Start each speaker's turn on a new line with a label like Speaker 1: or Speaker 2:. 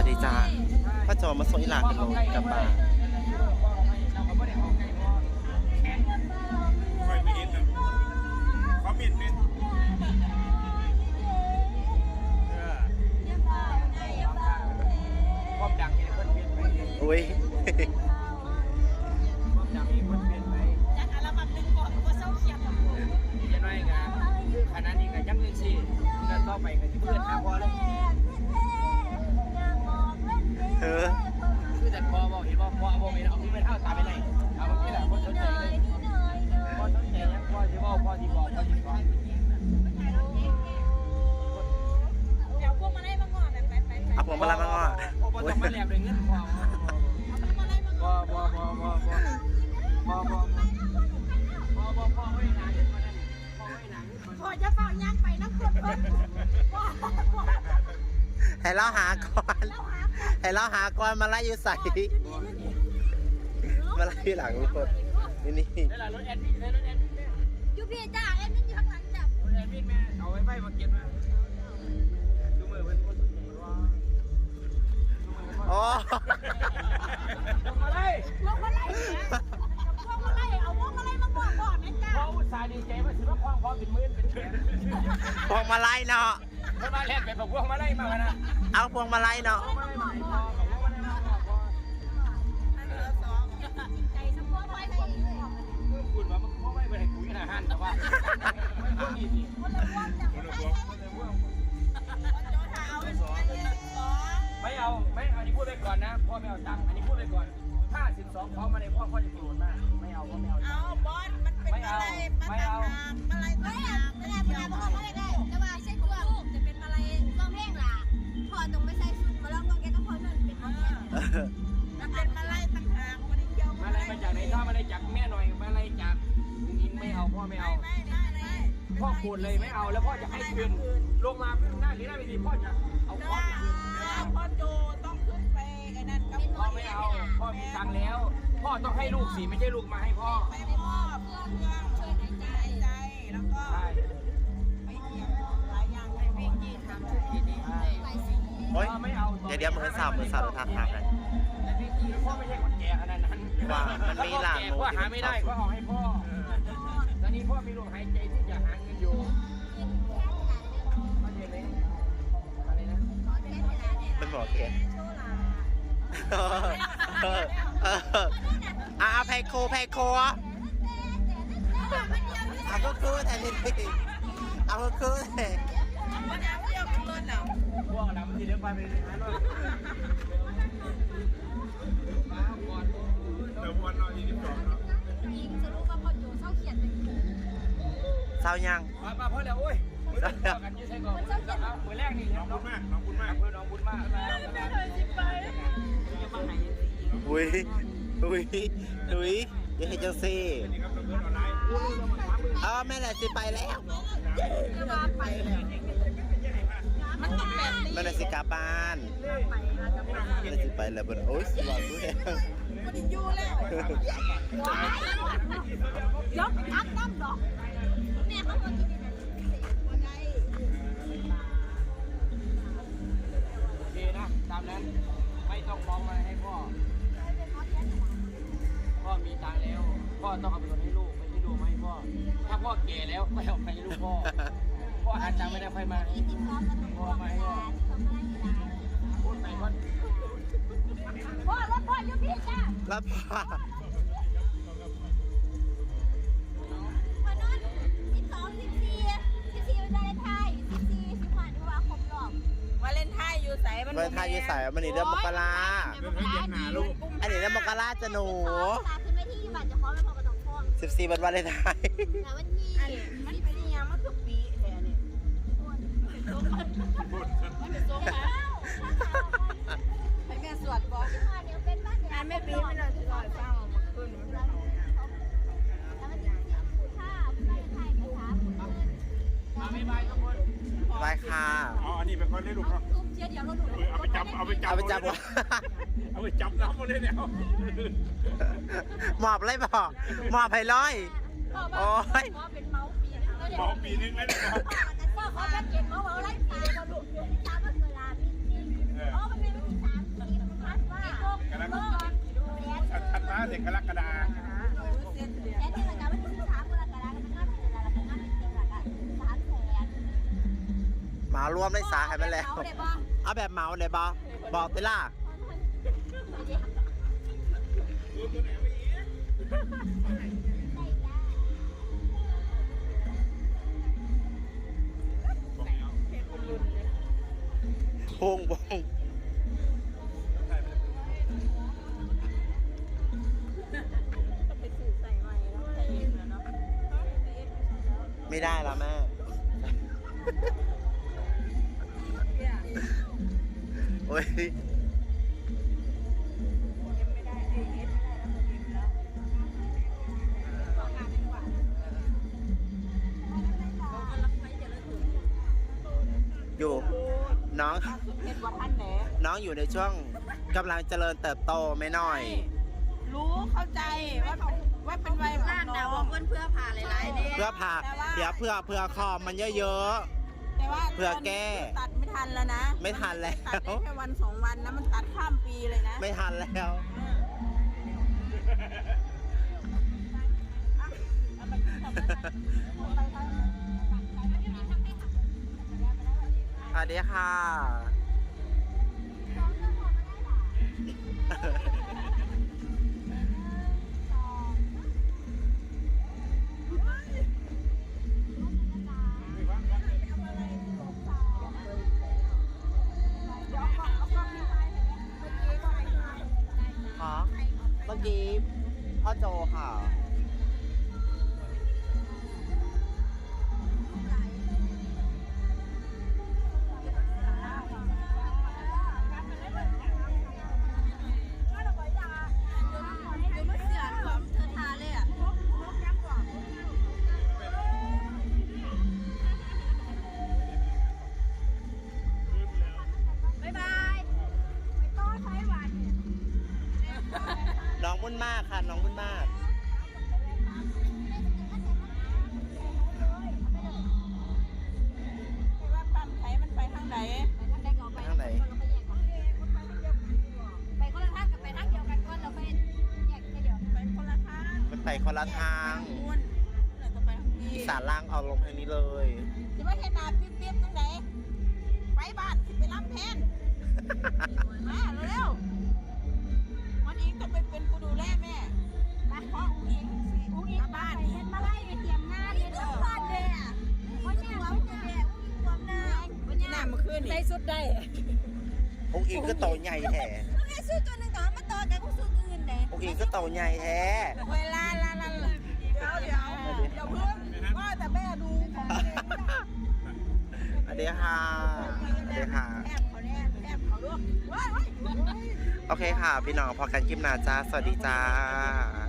Speaker 1: วัสดีจ้าพ่อจอมาส่งอีหลาขึ้นรถกลับบ้าน
Speaker 2: ค่อย เออ
Speaker 3: คื
Speaker 1: อ
Speaker 3: แต่พอบอกเห็นว่าพอบอกไม่เอาที่ไม่เท่าตาไปไหนเอาเมื่อกี้แหละคนสนใจเลยพอสนใจยังพอที่บอกพอที่บอกพอที่บอก
Speaker 4: เดี๋ยวพวกมาได้มางอแบบไปไปไป
Speaker 1: เอาผมมาละมาง้อ
Speaker 3: พอต้องมาแลบเลยเงินพอ
Speaker 4: เอาพวกมาได้มาง
Speaker 3: พ
Speaker 4: อ
Speaker 3: อพอพอพอพอพอพอพอพอพอพอไม่หนาเงินมาได้พอไม่หนาเงินมา
Speaker 4: พอจะเฝ้าย่างไปน้ำกรดเพิ่นว่าว่า
Speaker 1: ให้เราหาก่อน
Speaker 4: เราหา
Speaker 1: ให้เราหาก่อนมาไล่อยู่ใส่มาไล่อยู่หลังทุกคนนี่นี่
Speaker 3: ได้ละรถแอดมินได้รถแอดมินแม่
Speaker 4: อยู่พี่จ้าเอ็มนี่อยู่ข้างหลังจับ
Speaker 3: รถแอดมินแม่เอาไว้ไฟมาเก็บมาดูมือเป็นคนสนใจว่า
Speaker 1: โอ้
Speaker 3: ลงมาเลย
Speaker 4: พวกมาไล่พวกมาไล่เอาพวกมาไล่มางอก่อนนะจ้า
Speaker 3: พออุตส่าห์ดีใจมาถือว่าความพอเป็นหมื่นเป็นแสน
Speaker 1: พวงมาไล่เนาะ
Speaker 3: เมื่อมาแลกไปกับพวกมาไล่มากันนะ
Speaker 1: เอาพวงมาไล่เนาะ
Speaker 3: พวกมาไล่มาให้พอกับพวกมาไล่มาพอพอ
Speaker 4: ใจสะโพกไว้พวกนี้
Speaker 3: เมื่อคุณว่ามันพวกไม่ไปให้คุยนะฮันแต่ว่าไม่พวกนี้สิ
Speaker 4: คนละพวกจับ
Speaker 2: คนละพวก
Speaker 4: โจทาเอาไว้สอง
Speaker 3: ไม่เอาไม่อันนี้พูดไปก่อนนะพ่อไม่เอาตังค์อันนี้พูดไปก่อนถ้าสิบสองเขามาในพ่อพ่อจะโกรธมากไม่เอาก็ไม่เอา
Speaker 4: เอาบอลมันเป็นอะไรมันต่างอะไรต่างไม่ได้ไม่ได้เพราะว่าไม่ได้แต่ว่า อตรงไม่ใส่ชุดมาลองตรงแกก็พอนั่นเป็นของแกมันเป็นมาไล่ต่างหากมันเกี่ยว
Speaker 3: มาอะไรมาจากไหนถ้ามาอะไรจากแม่หน่อยมาอะไรจากลุงอิงไม่เอาพ่อไม่เอา
Speaker 4: ไม่ไม่ไม่
Speaker 3: พ่อคูณเลยไม่เอาแล้วพ่อจะให้คืนลงมาหน้าหรือหน้าไม่ดีพ่อจะเอาพ่อคืน
Speaker 4: พ่อโจต้องขึ้นไปไอ้นั่นกับ
Speaker 3: พ่อไม่เอาพ่อมีตังค์แล้ว พ่อต้องให้ลูกสิไม่ใช่ลูกมาให้พ่อ
Speaker 4: ไปพ่อเพื่อเพื่อช่วยหายใจใจแล้วก็
Speaker 3: ใช่
Speaker 4: ไปเกี่ยวหลายอย่างให้วิ่งยี่ทำทุกทีนี้ไปสิ
Speaker 1: โอ้ย
Speaker 3: พ่อไม่เอา
Speaker 1: เดี๋ยวเดี๋ยวมือสาวมือสาวทางทางกัน
Speaker 3: แต่จริงๆพ่อไม่ใช่คนแก่ขนาดนั้น
Speaker 1: ว่ามันมีหลาน
Speaker 3: พ่อหาไม่ได้ก็เอาให้พ่อตอนนี้พ่อมีลมหายใจที่จะหาเงินอยู่เข้าใจไหมอะไรนะ
Speaker 1: เป็นหมอเกศเออเออเออเอาไพโคไพโคเอาก็คือแต่นี่เอาก็คือแต่
Speaker 4: มันน้ำเที่ยวกันเลยเนาะ
Speaker 3: พวกเราทีเดียวไปเป็นร้านว่าป้าก่อน
Speaker 2: เดี๋ยววันนอนยี่สิบสองเนาะ
Speaker 4: ยิงจะรู้ว่าพ่อโจเศร้าเขียนเลย
Speaker 1: เศร้ายัง
Speaker 3: มามาพ่อแล้วโอ้ยมือต่อกันยืดใช้ก่อนมือแรกนี่
Speaker 2: น้องบุญมากน้องบุญมาก
Speaker 3: เพื่อนน้องบุญมากมาจะมาไหน
Speaker 1: อุ้ยอุ้ยอุ้ยอยังให้เจ้าซี่
Speaker 2: นี่ครับเราเพื่อนออนไลน์
Speaker 1: เอาแม่แหละสิไปแล้ว
Speaker 4: จะมาไปเลย มันต้องแบบนี้
Speaker 1: แม่แหละสิกลับบ้าน
Speaker 4: ไปแล้วจะมา
Speaker 1: แม่แหละสิไปแล้วเบ่โอ้ยสว่างด้วย
Speaker 4: มันอยู่แล้วยกอักน้ำดอกแม่เขามากินนี่นะวันใด
Speaker 3: โอเคนะ ตามนั้น ไม่ต้องฟ้องมาให้พ่อ พ่อมีตังค์แล้ว พ่อต้องเอาไปคนให้ลูก ไม่ใช่ลูกมาให้พ่อ ถ้าพ่อแก่แล้วก็เอาไปให้ลูกพ่อ พ่อหาตังค์ไม่ได้ค่อยมาให้พ่อมาให้พ่อพูดไปพ่อ
Speaker 4: พ่อรถพ่ออยู่พี่จ้า
Speaker 1: แล้วพา
Speaker 4: พอนอนสิบสองสิบสี่สิบสี่เป็นวาเลนไทน์สิบสี่สิบห้านี่ว่าครบรอบ
Speaker 5: วาเลนไทน์อยู่ใสมัน
Speaker 1: เมื่อทายยี่สายมันนี่เดือนมกรา
Speaker 2: เรื่องให้เย็นหนาลูก
Speaker 1: อันนี้เดือนมกราจะหนู
Speaker 4: ตาขึ้นไปที่บัตรจะขอไปพอกระดองฟอง
Speaker 1: 14วันวาเลนไทน์
Speaker 4: แต่วันที่
Speaker 5: ไปแม่สวดบ
Speaker 4: อกงาน
Speaker 5: แม่ปีไม่เรา
Speaker 4: จะลอยเฝ้า
Speaker 3: ขึ้นมัน
Speaker 1: ไปค่ะ
Speaker 2: เอาออันนี้เป็นคนเลยลูก
Speaker 4: เนาะเออเอา
Speaker 2: ไปจับเอาไปจับ
Speaker 1: เอาไปจับหัว
Speaker 2: เอาไปจับน้ำมาเลยเนี่ย
Speaker 1: หมอบเลยบอกหมอบไห้ร้อย โอ้ย
Speaker 4: หมอบเป็นเมาส์วเดี๋ยว
Speaker 2: หมอปีนึงแล้วเนี่ย
Speaker 4: พ่อขอแพ็กเกจหมอเอาไล่ปลาลูก
Speaker 2: เด็กกรกฎา
Speaker 4: แค่ที่เราจะไม่ถึงสามกรกฎาคมมันน่าเป็นอะไรแล้วก็น่าเป็นจริงหลักอะสามแสน
Speaker 1: หมารวมได้สาให้มันแล้ว
Speaker 4: เอาเลยป่ะ
Speaker 1: เอาแบบเหมาเลยบอบอกติล่ะ
Speaker 2: ดูตัวไหนไม่อีก
Speaker 1: พงพง
Speaker 5: ถึง
Speaker 1: อยู่น้อง
Speaker 5: ถ้าสุดเพชรว่าท่านแหน
Speaker 1: น้องอยู่ในช่วงกำลังเจริญเติบโตไม่น้อย
Speaker 5: รู้เข้าใจว่าว่าเป็นวัยของน้อง
Speaker 4: เพื่อนเพื่อผ่าหลายๆเนี่ย
Speaker 1: เพื่อผ่าเดี๋ยวเพื่อเพื่อคอมันเยอะ
Speaker 5: แต่ว่า
Speaker 1: เพื่อแก้
Speaker 5: ตัดไม่ทันแล้วนะ
Speaker 1: ไม่ทันแล้ว
Speaker 5: ตัดได้แค่วันสองวันนะมันตัดข้ามปีเลยนะ
Speaker 1: ๆไม่ทันแล้วสวัสดีค่ะฮ เมื่อกี้พ่อโจค่ะ
Speaker 4: มุ่นมา
Speaker 1: กค่ะ น้องมุ่นมาก
Speaker 5: ว่าปั๊มไทยมันไปทางไหน
Speaker 4: ไปทางใดก็ไปทางไหน ไปคนละทางกับไปทางเดียวกันก็เราไปแยกกันเดียว
Speaker 5: ไปคนละทาง
Speaker 1: มันไปคนละทาง
Speaker 5: นู่นเราจะไปทางนี้
Speaker 1: อีสานล่างเอาลงทางนี้เลย
Speaker 5: จะว่าเห็นหน้าปิ๊บปิ๊บตรงไหนไปบ้านสิไปรับแทนมาเร็วๆ วันนี้ต้องไปเป็นผู้ดูแลแม่เพราะอุ้งอิงสิอุ้งอิงบ้าน
Speaker 4: เห็นมาไล่เตรียมงานเลยทุกคนเลยอะวันนี้เราจะแดกความหน้าวันนี้
Speaker 5: หน้ามาขึ้น
Speaker 4: ใส่สุดได้
Speaker 1: องค์อิงก็โตใหญ่แท้
Speaker 4: แล้วไงซื้อตัวหนึ่งต่อมาต่อกันก็ซื้ออื่นเลย
Speaker 1: องค์อิงก็โตใหญ่แท้
Speaker 5: เวลาลาลาเดี๋ยวเดี๋ยวเดี๋ยวเพิ่งว่าแต่แม่ดูของเองไม่ได้
Speaker 1: สวัสดีค่ะสวัสดีค่ะ โอเคค่ะ พี่น้องพอกันคลิปหน้าจ้า สวัสดีจ้า